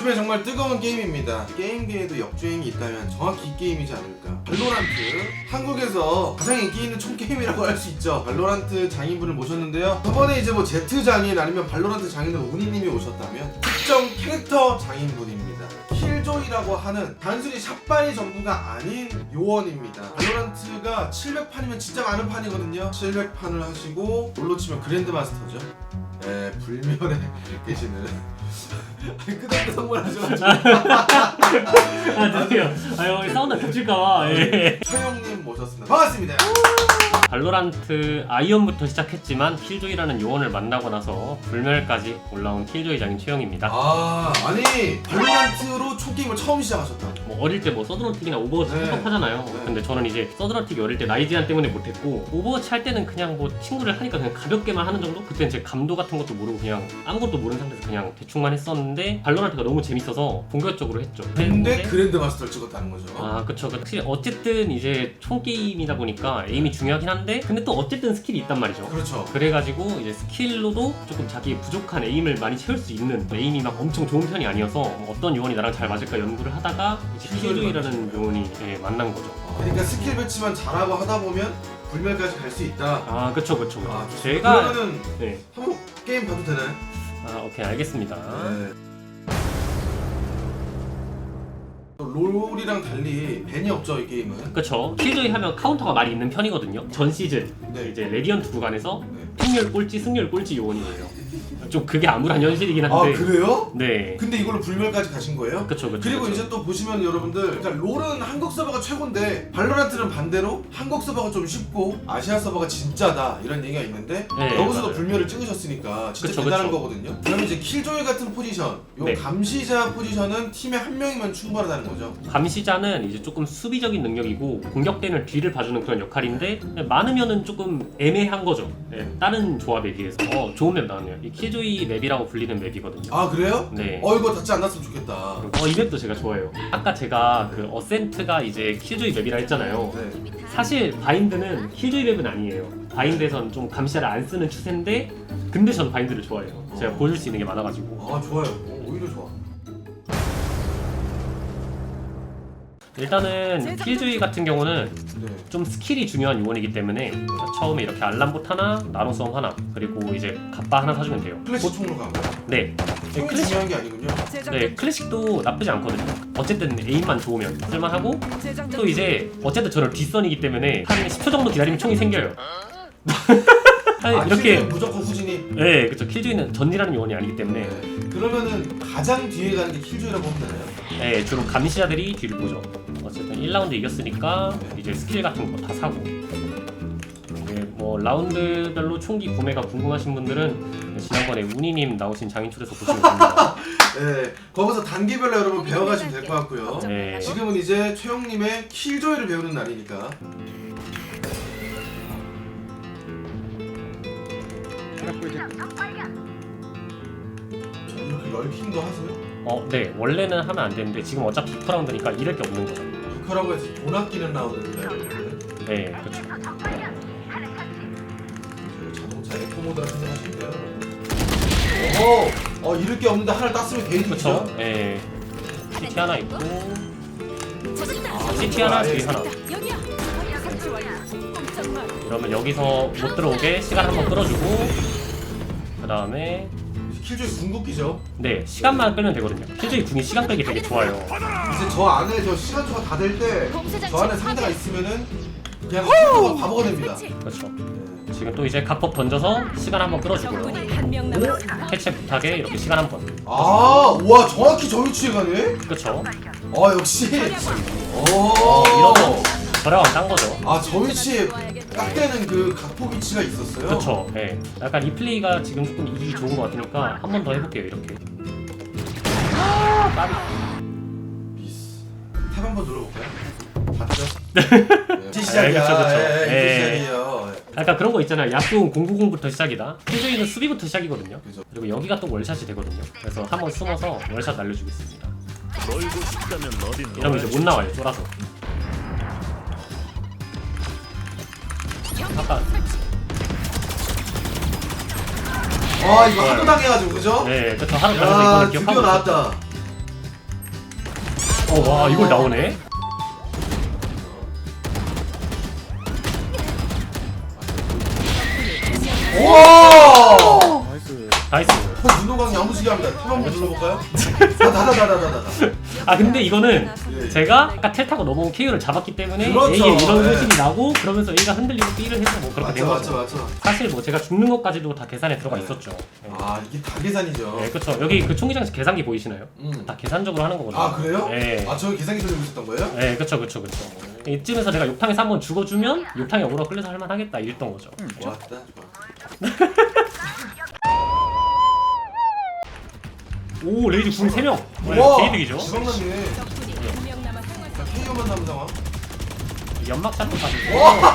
요즘에 정말 뜨거운 게임입니다. 게임계에도 역주행이 있다면 정확히 이 게임이지 않을까. 발로란트 한국에서 가장 인기 있는 총 게임이라고 할 수 있죠. 발로란트 장인분을 모셨는데요. 저번에 이제 뭐 제트 장인 아니면 발로란트 장인으로 운이님이 오셨다면 특정 캐릭터 장인분입니다. 킬조이라고 하는 단순히 샷발이 전부가 아닌 요원입니다. 발로란트가 700판이면 진짜 많은 판이거든요. 700판을 하시고 롤로 치면 그랜드마스터죠. 예, 불멸에 계시는 끄덕끄덕만 하셔가지고 아 드디어 아 여기 사운드 겹칠까봐 예. 서영님 모셨습니다. 반갑습니다. 발로란트 아이언부터 시작했지만 킬조이라는 요원을 만나고 나서 불멸까지 올라온 킬조이 장인 최영입니다 아 아니 발로란트로 총 게임을 처음 시작하셨다. 뭐 어릴 때 뭐 서든어택이나 오버워치 네. 생각하잖아요 네. 근데 저는 이제 서든어택이 어릴 때 나이지안 때문에 못했고 오버워치 할 때는 그냥 뭐 친구를 하니까 그냥 가볍게만 하는 정도? 그때는 제 감도 같은 것도 모르고 그냥 아무것도 모르는 상태에서 그냥 대충만 했었는데 발로란트가 너무 재밌어서 본격적으로 했죠 근데 했는데 그랜드 마스터를 찍었다는 거죠. 아 그쵸 그치 어쨌든 이제 총 게임이다 보니까 에임이 중요하긴 한데 근데 또 어쨌든 스킬이 있단 말이죠 그렇죠. 그래가지고 이제 스킬로도 조금 자기 부족한 에임을 많이 채울 수 있는 에임이 막 엄청 좋은 편이 아니어서 어떤 요원이 나랑 잘 맞을까 연구를 하다가 이제 킬조이라는 요원이 예, 만난 거죠 그러니까 스킬 배치만 잘하고 하다 보면 불멸까지 갈 수 있다. 아 그쵸 그쵸 그쵸 아, 제가 그러면은 네. 한번 게임 봐도 되나요? 아 오케이 알겠습니다 네. 롤이랑 달리 벤이 없죠 이 게임은. 그쵸 킬조이 하면 카운터가 많이 있는 편이거든요 전 시즌 네. 이제 레디언트 구간에서 네. 승률 꼴찌 승률 꼴찌 요원이에요 좀 그게 암울한 현실이긴 아 한데 그래요? 네 근데 이걸로 불멸까지 가신 거예요? 그쵸 그쵸 그리고 그쵸. 이제 또 보시면 여러분들 그러니까 롤은 한국 서버가 최고인데 발로란트는 반대로 한국 서버가 좀 쉽고 아시아 서버가 진짜다 이런 얘기가 있는데 네, 여기서도 맞아요. 불멸을 찍으셨으니까 진짜 그쵸, 대단한 그쵸. 거거든요 그럼 이제 킬조이 같은 포지션 요 네. 감시자 포지션은 팀에 한 명이면 충분하다는 거죠 감시자는 이제 조금 수비적인 능력이고 공격대는 뒤를 봐주는 그런 역할인데 많으면은 조금 애매한 거죠. 네, 다른 조합에 비해서. 어, 좋은 맵 나왔네요. 이 킬조이 맵이라고 불리는 맵이거든요. 아 그래요? 네. 어 이거 닿지 않았으면 좋겠다 어, 이 맵도 제가 좋아해요. 아까 제가 그 어센트가 이제 킬조이 맵이라 했잖아요. 네. 사실 바인드는 킬조이 맵은 아니에요. 바인드에선 좀 감시자를 안 쓰는 추세인데 근데 저는 바인드를 좋아해요. 제가 보여줄 수 있는 게 많아가지고. 아 좋아요 오, 오히려 좋아 일단은 킬조이 같은 경우는 네. 좀 스킬이 중요한 요원이기 때문에 처음에 이렇게 알람봇 하나, 나노수험 하나, 그리고 이제 갑바 하나 사주면 돼요. 클래식 총으로 간 거야 네, 총이 클래식. 중요한 게 아니군요 네 클래식도 나쁘지 않거든요. 어쨌든 에임만 좋으면 쓸만하고 또 이제 어쨌든 저는 뒷선이기 때문에 한 10초 정도 기다리면 총이 생겨요. 아니, 아, 이렇게 무조건 네, 그렇죠. 킬조이는 전이라는 요원이 아니기 때문에 네. 그러면은 가장 뒤에 가는 게 킬조이라고 하면 되나요? 네, 주로 감시자들이 뒤를 보죠. 어쨌든 1라운드 이겼으니까 이제 스킬 같은 거 다 사고. 네, 뭐 라운드별로 총기 구매가 궁금하신 분들은 지난번에 우니님 나오신 장인 초대서 보시면 됩니다. 네, 거기서 단계별로 여러분 배워가시면 될 것 같고요. 네. 지금은 이제 최영님의 킬조이를 배우는 날이니까. 저 이렇게 럴킹도 하세요? 어, 네. 원래는 하면 안 되는데 지금 어차피 2라운드니까 잃을 게 없는 거죠. 부커라고 해서 돈 아끼는 라운드입니다. 여러분. 네, 그렇죠. 자동차 에코 모드라 생각하시면 돼요. 오, 어 잃을 게 없는데 하나를 땄으면 개이득이죠. 그렇죠. 네. CT 하나 있고 아, CT 하나, 아예 뒤 하나. 여기야. 설치 완료. 꼼짝마. 그러면 여기서 못 들어오게 시간 한번 끌어주고 그 다음에 킬조이 궁극기죠. 네 시간만 끌면 되거든요. 킬조이 궁이 시간 끌기 되게 좋아요. 이제 저 안에 저 시간초가 다 될 때 저 안에 상대가. 있으면은 그냥 킬조가 바보가 됩니다. 그렇죠. 네. 지금 또 이제 각법 던져서 시간 한번 끌어주고요. 적군이 한 명 남았습니다. 해체 부탁에 이렇게 시간 한 번. 아, 와 정확히 저 위치에 가네. 그렇죠. 아 역시. 오. 이러면 저랑 딴 거죠. 아저 위치에 딱 되는 그 각포 위치가 있었어요. 그렇죠. 예. 약간 이 플레이가 지금 조금 이기 좋은 것 같으니까 한 번 더 해볼게요. 이렇게. 아, 까비. 미스. 탭 한번 눌러볼까요? 봤죠? 이제 예, 시작이야. 그쵸, 그쵸. 예, 이제 예. 시작이에요. 약간 그런 거 있잖아요. 약속은 090부터 시작이다. 킬조이는 수비부터 시작이거든요. 그죠. 그리고 여기가 또 월샷이 되거든요. 그래서 한번 숨어서 월샷 날려주겠습니다. 놀고 싶다면 어딘 이러면 이제 못 나와요. 쫄아서. 아까 아 이거 하도 당해가지고 그죠? 네, 그쵸 하루 야 전에서 이거는 드디어 기억하고 있었죠. 나왔다. 어, 와, 이걸 나오네? 와! 나이스. 어, 윤호강 야무지게 합니다. 탑 한번 눌러볼까요? 다다다다다다. 아, 근데 이거는 예. 제가 아까 텔 타고 넘어온 KO를 잡았기 때문에 그렇죠. A에 이런 네. 소식이 나고 그러면서 A가 흔들리고 B를 해서 뭐 그렇게 된 맞죠, 거죠. 맞죠, 맞죠. 사실 뭐 제가 죽는 것까지도 다 계산에 들어가 네. 있었죠. 네. 아, 이게 다 계산이죠. 네, 그렇죠. 여기 그 총기장식 계산기 보이시나요? 음. 다 계산적으로 하는 거거든요. 아, 그래요? 네. 아, 저 계산기 돌리고 있었던 거예요? 네, 그렇죠, 그렇죠, 그렇죠. 이쯤에서 내가 욕탕에서 한번 죽어주면 욕탕에 오라 끌려서 할만하겠다 이랬던 거죠. 좋았다, 좋아. 오, 레이지 궁 3명. 와, 개이득이죠. 자, KO만 남은 상황. 연막 샷도 가지고. 와!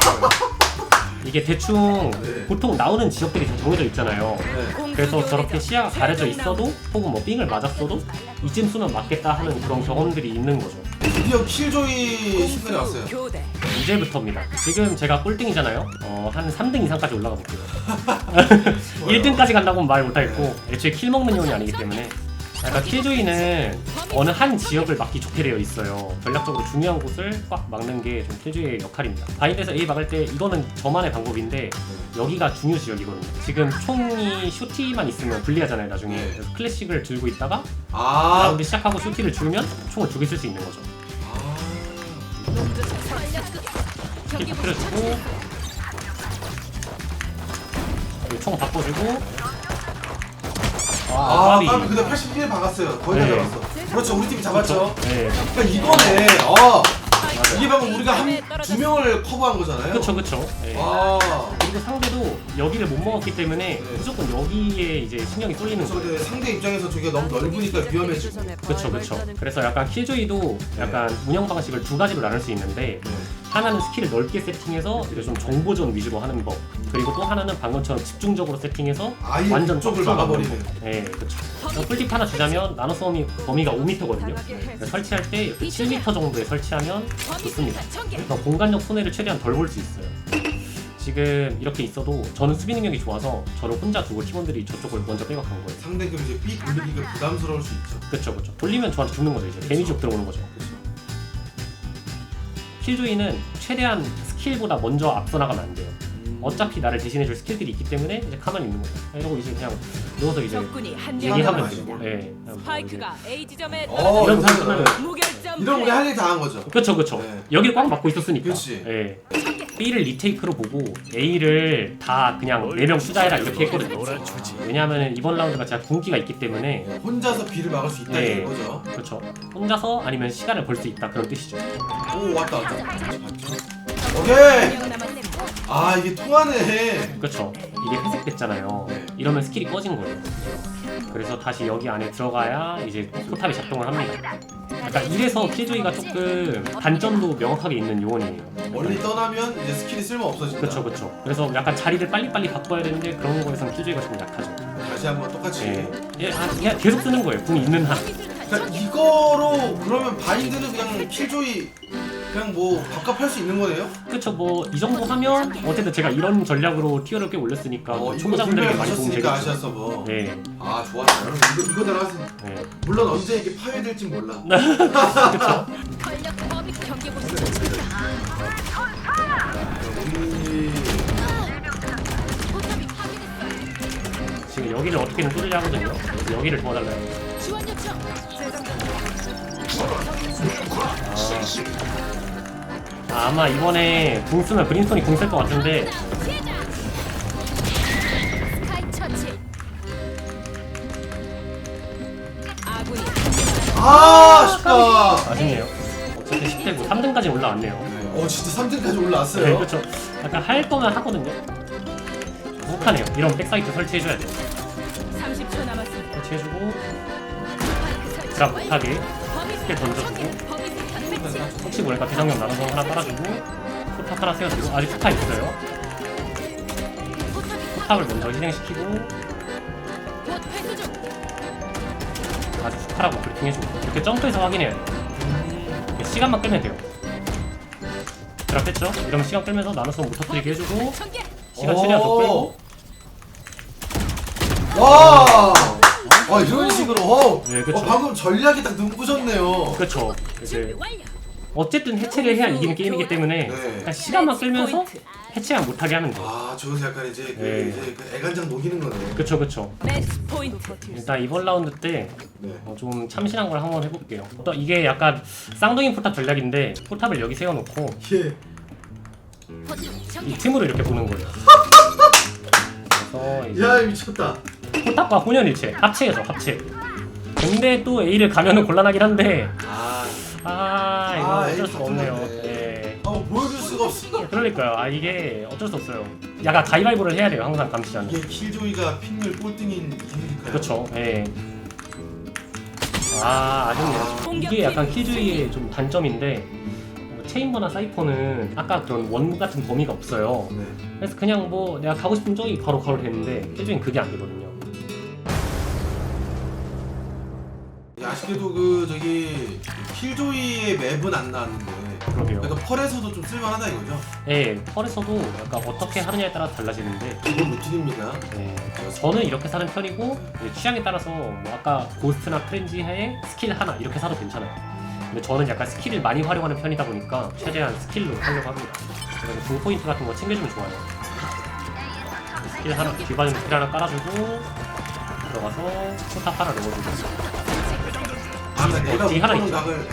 이게 대충 네. 보통 나오는 지역들이 다 정해져 있잖아요. 네. 그래서 저렇게 시야가 가려져 있어도 혹은 뭐 삥을 맞았어도 이쯤 수면 맞겠다 하는 그런 경험들이 있는 거죠. 드디어 킬조이 순간이 왔어요. 이제부터입니다. 지금 제가 꼴등이잖아요. 어, 한 3등 이상까지 올라가 볼게요. 1등까지 간다고는 말 못하겠고 애초에 킬 먹는 요원이 아니기 때문에 약간 킬조이는 어느 한 지역을 막기 좋게 되어 있어요. 전략적으로 중요한 곳을 꽉 막는 게 좀 킬조이의 역할입니다. 바인드에서 A 막을 때 이거는 저만의 방법인데 여기가 중요 지역이거든요. 지금 총이 쇼티만 있으면 불리하잖아요. 나중에 네. 그래서 클래식을 들고 있다가 아, 라운드 시작하고 쇼티를 줄면 총을 두개 쓸 수 있는 거죠. 아. 킬 터트려주고 그리고 총 바꿔주고 아, 까비. 까비 근데 81 박았어요. 거의 다 네. 잡았어. 그렇죠, 우리 팀이 잡았죠. 네. 그러니까 이거네. 아, 맞아요. 이게 방금 우리가 한 두 명을 커버한 거잖아요. 그쵸 그쵸. 네. 와, 그리고 상대도 여기를 못 먹었기 때문에 네. 무조건 여기에 이제 신경이 쏠리는 그래서 거예요. 근데 상대 입장에서 저게 너무 넓으니까 위험해지고. 그쵸 그쵸. 그래서 약간 킬조이도 약간 운영 방식을 두 가지로 나눌 수 있는데 네. 하나는 스킬을 넓게 세팅해서 이제 좀 정보전 위주로 하는 법 그리고 또 하나는 방금처럼 집중적으로 세팅해서 아예 완전 쪽을 막아버리는. 네, 그렇죠. 꿀팁 하나 주자면 나노 솜이 범위가 5m거든요. 설치할 때 이렇게 7m 정도에 설치하면 좋습니다. 그래서 공간적 손해를 최대한 덜 볼 수 있어요. 지금 이렇게 있어도 저는 수비 능력이 좋아서 저를 혼자 두고 팀원들이 저쪽을 먼저 백업한 거예요. 상대가 이제 B 돌리기가 부담스러울 수 있죠. 그렇죠, 그렇죠. 돌리면 저한테 죽는 거죠 이제 데미지로 들어오는 거죠. 킬조이는 최대한 스킬보다 먼저 앞서 나가면 안 돼요. 음. 어차피 나를 대신해줄 스킬들이 있기 때문에 이제 가만히 있는 거죠. 이러고 이제 그냥 누워서 이제 적군이 한 명 얘기하면 남았습니다. 돼요. 네. 그냥 뭐 이제 스파이크가 A 지점에 어, 이런 무결점 이런 우리 플레이. 할일 다 한 거죠. 그렇죠, 그렇죠. 네. 여기를 꽉 막고 있었으니까. 그치. 예. B를 리테이크로 보고 A를 다 그냥 4명 투자해라 이렇게 했거든요. 왜냐하면 이번 라운드가 제가 궁기가 있기 때문에 네, 혼자서 B를 막을 수 있다는 네. 거죠. 그렇죠. 혼자서 아니면 시간을 벌 수 있다 그런 뜻이죠. 오 왔다 왔다. 한 오케이. 아 이게 통하네. 그렇죠. 이게 회색됐잖아요. 네. 이러면 스킬이 꺼진 거예요. 그래서 다시 여기 안에 들어가야 이제 포탑이 작동을 합니다. 약간 이래서 킬조이가 조금 단점도 명확하게 있는 요원이에요. 멀리 떠나면 이제 스킬이 쓸모 없어진다. 그렇죠, 그렇죠. 그래서 약간 자리를 빨리빨리 바꿔야 되는데 그런 거에서는 킬조이가 좀 약하죠. 다시 한번 똑같이. 예, 예, 아, 그냥 계속 쓰는 거예요. 궁 있는 한. 그러니까 이거로 그러면 바인드는 그냥 킬조이 그냥 뭐 밥값 할 수 있는 거네요? 그쵸, 뭐, 이 정도 하면, 어쨌든 제가 이런 전략으로 티어를 꽤 올렸으니까, 어뭐 초보자분들에게 분명히 많이 도움 되겠죠. 아시아서 뭐. 네, 아 좋았다. 여러분 이거 이거대로 하세요. 네. 물론 언제 이게 파괴될지 몰라. 권력 범위 경계 보시죠. 우리 포탑이 파괴됐어요. 지금 여기를 어떻게든 뚫으려 하거든요. 그래서 여기를 도와달라요. 지원 요청. 아, 아마 이번에 궁 쓰면 브린스톤이 궁 쓸 것 같은데, 아 아쉽다. 아쉽네요. 어쨌든 10대고 3등까지 올라왔네요. 어 진짜 3등까지 네, 올라왔어요. 그쵸. 약간 할 거면 하거든요. 혹하네요. 이런 백사이트 설치해줘야 돼요. 30초 남았습니다. 설치해주고, 드랍. 못하게, 스킬 던져주고. 혹시 모르니까 비상용 나눠서 하나 따라주고, 포탑 하나 세워주고, 아직 스타 있어요. 포탑을 먼저 희생시키고. 아주 스타라고 브리핑 해주고, 이렇게 점프해서 확인해야 돼요. 시간만 끌면 돼요. 드랍 뺐죠? 이러면 시간 끌면서 나눠서 못 터뜨리게 해주고. 시간 최대한 더 끌고, 와. 아 이런 식으로 어, 네, 그쵸. 어 방금 전략이 딱 눈부셨네요. 그렇죠. 이제. 어쨌든 해체를 해야 이기는 게임이기 때문에 네. 그냥 시간만 끌면서. 해체만 못하게 하면 돼요. 아 저기서 약간 이제 그 네. 이제 그 애간장 녹이는 거네. 그쵸 그쵸. 매치 포인트. 일단 이번 라운드 때 네. 어, 좀 참신한 걸 한번 해볼게요. 또 이게 약간 쌍둥이 포탑 전략인데 포탑을 여기 세워놓고 예. 이 틈으로 이렇게 보는 거예요. 그래서 이제 야 미쳤다. 포탑과 혼연일체 합체해서 합체. 근데 또 A를 가면은 곤란하긴 한데 아, 아 이거 아, 어쩔 A 수가 없네요. 네. 아 보여줄 수가 없어. 그러니까요. 아 이게 어쩔 수 없어요. 약간 가위바위보를 해야 돼요. 항상 감시자는. 이게 킬조이가 핑률 꼴등인 이유니까요. 그렇죠. 예. 아 아쉽네요. 이게 약간 킬주이의 좀 단점인데 뭐 체인버나 사이퍼는 아까 그런 원무 같은 범위가 없어요. 네. 그래서 그냥 뭐 내가 가고 싶은 저기 바로 가로 되는데 킬주이는 그게 안 되거든요. 아쉽게도 그 저기 킬조이의 맵은 안 나왔는데. 그러게요. 그러니까 펄에서도 좀 쓸만하다 이거죠. 예, 펄에서도 약간 어떻게 하느냐에 따라 달라지는데 기본 루틴입니다. 예, 저는 이렇게 사는 편이고 이제 취향에 따라서 뭐 아까 고스트나 프렌지에 스킬 하나 이렇게 사도 괜찮아요. 근데 저는 약간 스킬을 많이 활용하는 편이다 보니까 최대한 스킬로 하려고 합니다. 그래서 등 포인트 같은 거 챙겨주면 좋아요. 스킬 하나, 기반으로 스킬 하나 깔아주고 들어가서 포탑 하나 넣어주고 아, 그러니까 내가 뒤 하나 못 보는 있죠. 각을.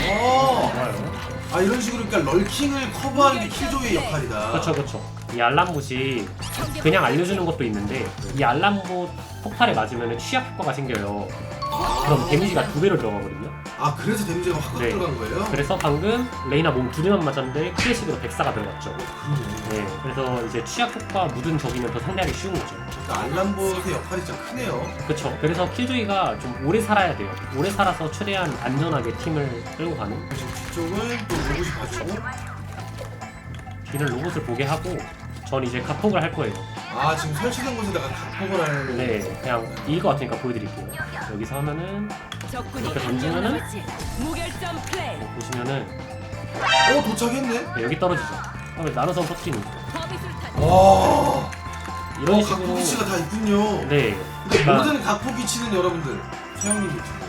네, 어. 좋아요. 아 이런 식으로 그러니까 럴킹을 커버하는 게 킬조이의 역할이다. 그렇죠, 그렇죠. 이 알람봇이 그냥 알려주는 것도 있는데 이 알람봇 폭발에 맞으면 취약 효과가 생겨요. 그럼 데미지가 두 배로 들어가거든요. 아 그래서 데미지가 확 네. 들어간 거예요? 그래서 방금 레이나 몸두 대만 맞았는데 클래식으로 백사가 들어갔죠. 그러네. 네, 그래서 이제 취약 효과 묻은 적이면 더 상대하기 쉬운 거죠. 그러니까 알람봇의 역할이 진짜 크네요. 그렇죠. 그래서 킬조이가 좀 오래 살아야 돼요. 오래 살아서 최대한 안전하게 팀을 끌고 가는. 지금 뒤쪽은 또 로봇이 봐주고. 뒤는 로봇을 보게 하고 전 이제 각폭을 할 거예요. 아 지금 설치된 곳에다가 각폭을 하는. 네, 그냥 이길 것 같으니까 보여드릴게요. 여기서 하면은 적군이 이렇게 한명 던지면은? 남았지. 무결점 플레이. 뭐 보시면은 어 도착했네. 네, 여기 떨어지죠. 그러면 나눠서 터트리는 거예요. 범위술탄. 와. 이런 어, 식으로 각폭 위치가 다 있군요. 네. 근데 그러니까 모든 각폭 위치는 여러분들 최영민 유튜브.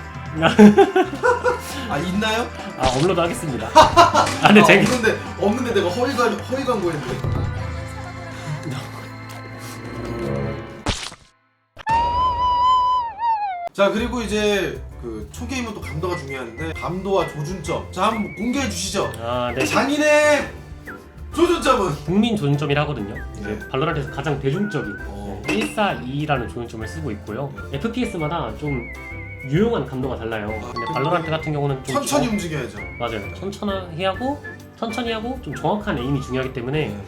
아 있나요? 아 업로드 하겠습니다. 아 근데 아, 제가 없는데 없는데 내가 허위 관 허위 광고했는데. 자 그리고 이제 그 초게임은 또 감도가 중요한데 감도와 조준점 자 한번 공개해 주시죠 아 네. 장인의 조준점은 국민 조준점이라 하거든요. 이제 네. 발로란트에서 가장 대중적인 어. 142라는 조준점을 쓰고 있고요. FPS마다 좀 유용한 감도가 달라요. 근데 발로란트 같은 경우는 좀 천천히 정- 움직여야죠 맞아요. 천천히 하고 천천히 하고 좀 정확한 에임이 중요하기 때문에 네.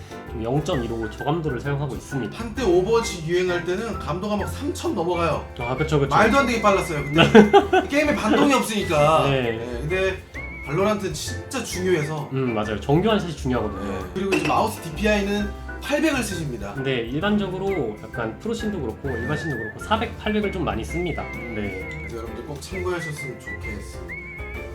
좀0.15 저감도를 사용하고 있습니다. 한때 오버워치 유행할 때는 감도가 막 3천 넘어가요 아 그렇죠 그렇죠. 말도 안 되게 빨랐어요 근데 게임에 반동이 없으니까 네. 네, 근데 발로란트는 진짜 중요해서 음 맞아요. 정교한 샷이 중요하거든요. 네. 그리고 이제 마우스 DPI는 800을 쓰십니다. 근데 일반적으로 약간 프로신도 그렇고 일반신도 그렇고 400, 800을 좀 많이 씁니다. 네. 그래서 여러분들 꼭 참고하셨으면 좋겠습니다.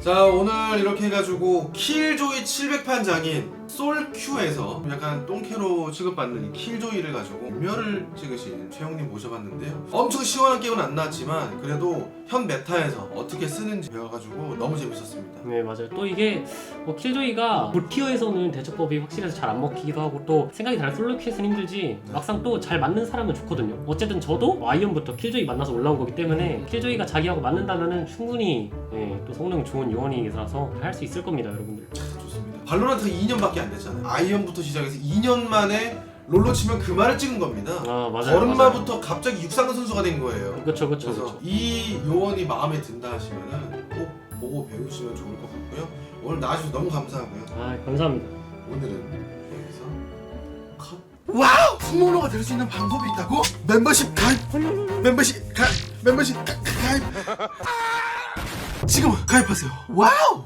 자 오늘 이렇게 해가지고 킬조이 700판 장인 솔큐에서 약간 똥캐로 취급받는 이 킬조이를 가지고 음료를 찍으신 최영님 모셔봤는데요. 엄청 시원한 게임은 안 나왔지만 그래도 현 메타에서 어떻게 쓰는지 배워가지고 너무 재밌었습니다. 네 맞아요. 또 이게 뭐 킬조이가 고티어에서는 대처법이 확실해서 잘 안 먹히기도 하고 또 생각이 다른 솔로 큐에서는 힘들지 막상 또 잘 맞는 사람은 좋거든요. 어쨌든 저도 아이언부터 킬조이 만나서 올라온 거기 때문에 킬조이가 자기하고 맞는다면은 충분히 예, 또 성능 좋은 요원이라서 할 수 있을 겁니다, 여러분들. 발로란트가 2년밖에 안 됐잖아요. 아이언부터 시작해서 2년 만에 롤로 치면 그 말을 찍은 겁니다. 아 맞아요. 걸음마부터 갑자기 육상근 선수가 된 거예요. 그렇죠, 그렇죠, 그래서 그렇죠. 이 요원이 마음에 든다 하시면은 꼭 보고 배우시면 좋을 것 같고요. 오늘 나와주셔서 너무 감사하고요. 아 감사합니다. 오늘은 여기서 컷. 와우! 스모너가 될 수 있는 방법이 있다고? 멤버십 가입! 멤버십 가입! 멤버십 가, 가입! 지금 가입하세요. 와우!